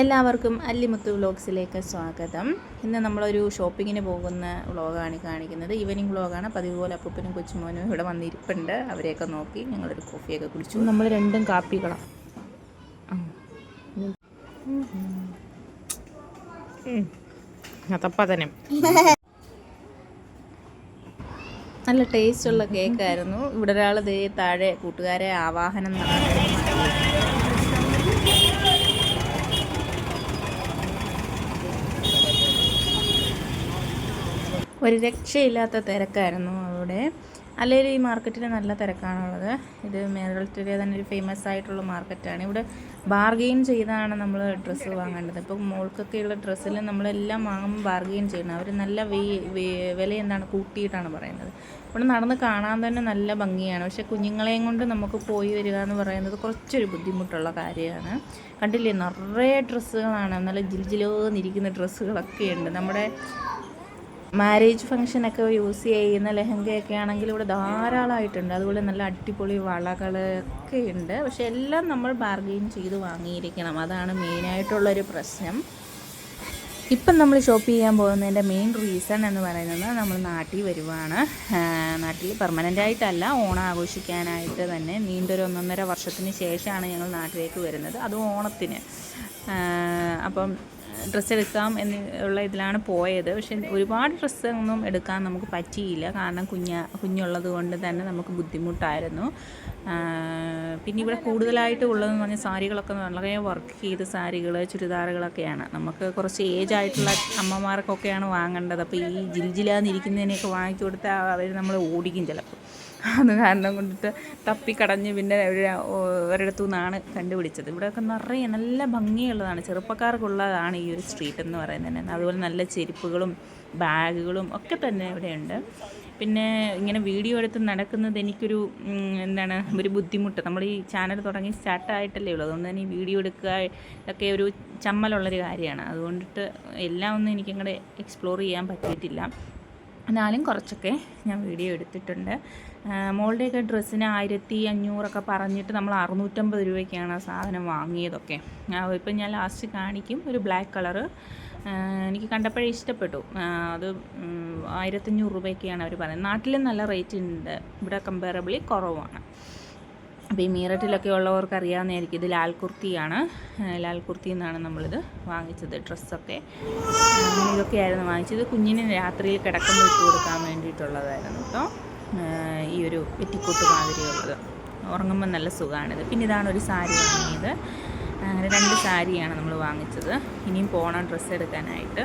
എല്ലാവർക്കും അല്ലിമുത്ത് വ്ളോഗ്സിലേക്ക് സ്വാഗതം. ഇന്ന് നമ്മളൊരു ഷോപ്പിങ്ങിന് പോകുന്ന വ്ളോഗാണ് കാണിക്കുന്നത്. ഈവനിങ് വ്ളോഗാണ് പതിവ് പോലെ അപ്പൂപ്പനും കൊച്ചുമോനും ഇവിടെ വന്നിരിപ്പുണ്ട്. അവരെയൊക്കെ നോക്കി ഞങ്ങളൊരു കോഫിയൊക്കെ കുടിച്ചു. നമ്മൾ രണ്ടും കാപ്പികളാണ് അതപ്പതനം നല്ല ടേസ്റ്റുള്ള കേക്കായിരുന്നു. ഇവിടെ ഒരാൾ ദേ താഴെ കൂട്ടുകാരെ ആവാഹനം നടത്തി ഒരു രക്ഷയില്ലാത്ത തിരക്കായിരുന്നു അവിടെ. അല്ലെങ്കിൽ ഈ മാർക്കറ്റിൽ നല്ല തിരക്കാണുള്ളത്. ഇത് മേരളത്തിലെ തന്നെ ഒരു ഫേമസ് ആയിട്ടുള്ള മാർക്കറ്റാണ്. ഇവിടെ ബാർഗെയിൻ ചെയ്താണ് നമ്മൾ ഡ്രസ്സ് വാങ്ങേണ്ടത്. ഇപ്പം മോൾക്കൊക്കെയുള്ള ഡ്രസ്സിൽ നമ്മളെല്ലാം വാങ്ങുമ്പോൾ ബാർഗെയിൻ ചെയ്യണം. അവർ നല്ല വില എന്താണ് കൂട്ടിയിട്ടാണ് പറയുന്നത്. ഇവിടെ നടന്ന് കാണാൻ തന്നെ നല്ല ഭംഗിയാണ്. പക്ഷെ കുഞ്ഞുങ്ങളെയും കൊണ്ട് നമുക്ക് പോയി വരിക എന്ന് പറയുന്നത് കുറച്ചൊരു ബുദ്ധിമുട്ടുള്ള കാര്യമാണ്. കണ്ടില്ലേ? നിറയെ ഡ്രസ്സുകളാണ് നല്ല ജിൽജിലോന്നിരിക്കുന്ന ഡ്രസ്സുകളൊക്കെ ഉണ്ട് നമ്മുടെ മാരേജ് ഫംഗ്ഷനൊക്കെ യൂസ് ചെയ്യുന്ന ലെഹങ്കയൊക്കെ ആണെങ്കിൽ ഇവിടെ ധാരാളമായിട്ടുണ്ട്. അതുപോലെ നല്ല അടിപൊളി വളകൾ ഒക്കെ ഉണ്ട്. പക്ഷെ എല്ലാം നമ്മൾ ബാർഗെയിൻ ചെയ്ത് വാങ്ങിയിരിക്കണം. അതാണ് മെയിനായിട്ടുള്ളൊരു പ്രശ്നം. ഇപ്പം നമ്മൾ ഷോപ്പ് ചെയ്യാൻ പോകുന്നതിന്റെ മെയിൻ റീസൺ എന്ന് പറയുന്നത് നമ്മൾ നാട്ടിൽ വരുവാണ്. നാട്ടിൽ പെർമനന്റ് ആയിട്ടല്ല ഓണം ആഘോഷിക്കാനായിട്ട് തന്നെ നീണ്ടൊരു ഒന്നൊന്നര വർഷത്തിന് ശേഷമാണ് ഞങ്ങൾ നാട്ടിലേക്ക് വരുന്നത്. അതും ഓണത്തിന്. അപ്പം ഡ്രസ്സ് എടുക്കാം എന്നുള്ള ഇതിലാണ് പോയത്. പക്ഷേ ഒരുപാട് ഡ്രസ്സ് ഒന്നും എടുക്കാൻ നമുക്ക് പറ്റിയില്ല. കാരണം കുഞ്ഞ കുഞ്ഞുള്ളത് കൊണ്ട് തന്നെ നമുക്ക് ബുദ്ധിമുട്ടായിരുന്നു. പിന്നെ ഇവിടെ കൂടുതലായിട്ട് ഉള്ളതെന്ന് പറഞ്ഞാൽ സാരികളൊക്കെ വളരെ വർക്ക് ചെയ്ത സാരികൾ ചുരിദാറുകളൊക്കെയാണ്. നമുക്ക് കുറച്ച് ഏജ് ആയിട്ടുള്ള അമ്മമാർക്കൊക്കെയാണ് വാങ്ങേണ്ടത്. അപ്പോൾ ഈ ജിൽജിലാന്നിരിക്കുന്നതിനെയൊക്കെ വാങ്ങിച്ചു കൊടുത്താൽ അവർ നമ്മൾ ഓടിക്കും ചിലപ്പോൾ അത് കാരണം കൊണ്ടിട്ട് തപ്പിക്കടഞ്ഞ് പിന്നെ ഒരിടത്തു നിന്നാണ് കണ്ടുപിടിച്ചത്. ഇവിടെയൊക്കെ നിറയെ നല്ല ഭംഗിയുള്ളതാണ്. ചെറുപ്പക്കാർക്കുള്ളതാണ് ഈ ഒരു സ്ട്രീറ്റ് എന്ന് പറയുന്നത്. തന്നെ അതുപോലെ നല്ല ചെരുപ്പുകളും ബാഗുകളും ഒക്കെ തന്നെ ഇവിടെയുണ്ട്. പിന്നെ ഇങ്ങനെ വീഡിയോ എടുത്ത് നടക്കുന്നത് എനിക്കൊരു എന്താണ് ഒരു ബുദ്ധിമുട്ട്. നമ്മൾ ഈ ചാനൽ തുടങ്ങി സ്റ്റാർട്ടായിട്ടല്ലേ ഉള്ളൂ. അതുകൊണ്ട് തന്നെ ഈ വീഡിയോ എടുക്കുക ഒക്കെ ഒരു ചമ്മലുള്ളൊരു കാര്യമാണ്. അതുകൊണ്ടിട്ട് എല്ലാം ഒന്നും എനിക്കങ്ങോട്ട് എക്സ്പ്ലോർ ചെയ്യാൻ പറ്റിയിട്ടില്ല. എന്നാലും കുറച്ചൊക്കെ ഞാൻ വീഡിയോ എടുത്തിട്ടുണ്ട്. മോളുടെയൊക്കെ ഡ്രസ്സിന് ആയിരത്തി അഞ്ഞൂറൊക്കെ പറഞ്ഞിട്ട് നമ്മൾ അറുന്നൂറ്റമ്പത് രൂപയ്ക്കാണ് ആ സാധനം വാങ്ങിയതൊക്കെ. ഇപ്പം ഞാൻ ലാസ്റ്റ് കാണിക്കും. ഒരു ബ്ലാക്ക് കളറ്. എനിക്ക് കണ്ടപ്പോഴേ ഇഷ്ടപ്പെട്ടു. അത് ആയിരത്തഞ്ഞൂറ് രൂപയൊക്കെയാണ് അവർ പറയുന്നത്. നാട്ടിലും നല്ല റേറ്റ് ഉണ്ട്. ഇവിടെ കമ്പാരബിളി കുറവാണ്. അപ്പോൾ ഈ മീററ്റിലൊക്കെ ഉള്ളവർക്ക് അറിയാവുന്നതായിരിക്കും ഇത് ലാൽ കുർത്തിയാണ്. ലാൽ കുർത്തി എന്നാണ് നമ്മളിത് വാങ്ങിച്ചത് ഡ്രസ്സൊക്കെ. ഇതൊക്കെയായിരുന്നു വാങ്ങിച്ചത്. കുഞ്ഞിന് രാത്രിയിൽ കിടക്കുമ്പോൾ ഇട്ട് കൊടുക്കാൻ വേണ്ടിയിട്ടുള്ളതായിരുന്നു കേട്ടോ ഈ ഒരു വെറ്റിക്കൂട്ട് മാതിരിയുള്ളത്. ഉറങ്ങുമ്പോൾ നല്ല സുഖമാണിത് പിന്നെ ഇതാണ് ഒരു സാരി വാങ്ങിയത്. അങ്ങനെ രണ്ട് സാരിയാണ് നമ്മൾ വാങ്ങിച്ചത്. ഇനിയും പോകണം ഡ്രസ്സ് എടുക്കാനായിട്ട്.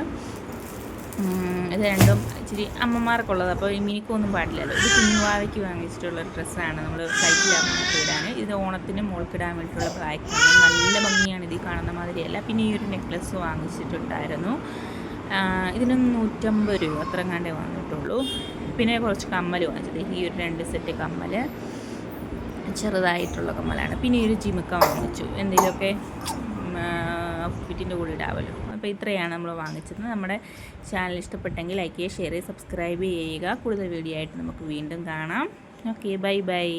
ഇത് രണ്ടും ഇച്ചിരി അമ്മമാർക്കുള്ളത് അപ്പോൾ ഈ മിനിക്കൊന്നും പാടില്ലല്ലോ ഇത് കുഞ്ഞുവാവയ്ക്ക് വാങ്ങിച്ചിട്ടുള്ള ഡ്രസ്സാണ് നമ്മൾ സൈറ്റിലാക്കി ഇടാൻ ഇത് ഓണത്തിന് മോൾക്കിടാൻ വേണ്ടിയിട്ടുള്ള ബ്ലാക്കാണ് നല്ല ഭംഗിയാണ് ഇത് കാണുന്ന മാതിരിയല്ല. പിന്നെ ഈ ഒരു നെക്ലസ് വാങ്ങിച്ചിട്ടുണ്ടായിരുന്നു. ഇതിനൊന്ന് നൂറ്റമ്പത് രൂപ. അത്ര കണ്ടേ വന്നിട്ടുള്ളൂ. പിന്നെ കുറച്ച് കമ്മൽ വാങ്ങിച്ചത്. ഈ ഒരു രണ്ട് സെറ്റ് കമ്മൽ ചെറുതായിട്ടുള്ള കമ്മലാണ്. പിന്നെ ഈ ഒരു ജിമുക്ക വാങ്ങിച്ചു. എന്തെങ്കിലുമൊക്കെ ഔട്ട്ഫിറ്റിന്റെ കൂടെ ഇടാമല്ലോ അപ്പോൾ ഇത്രയാണ് നമ്മൾ വാങ്ങിച്ചത്. നമ്മുടെ ചാനൽ ഇഷ്ടപ്പെട്ടെങ്കിൽ ലൈക്ക് ചെയ്യുക ഷെയർ ചെയ്യുക സബ്സ്ക്രൈബ് ചെയ്യുക. കൂടുതൽ വീഡിയോ ആയിട്ട് നമുക്ക് വീണ്ടും കാണാം. Okay bye bye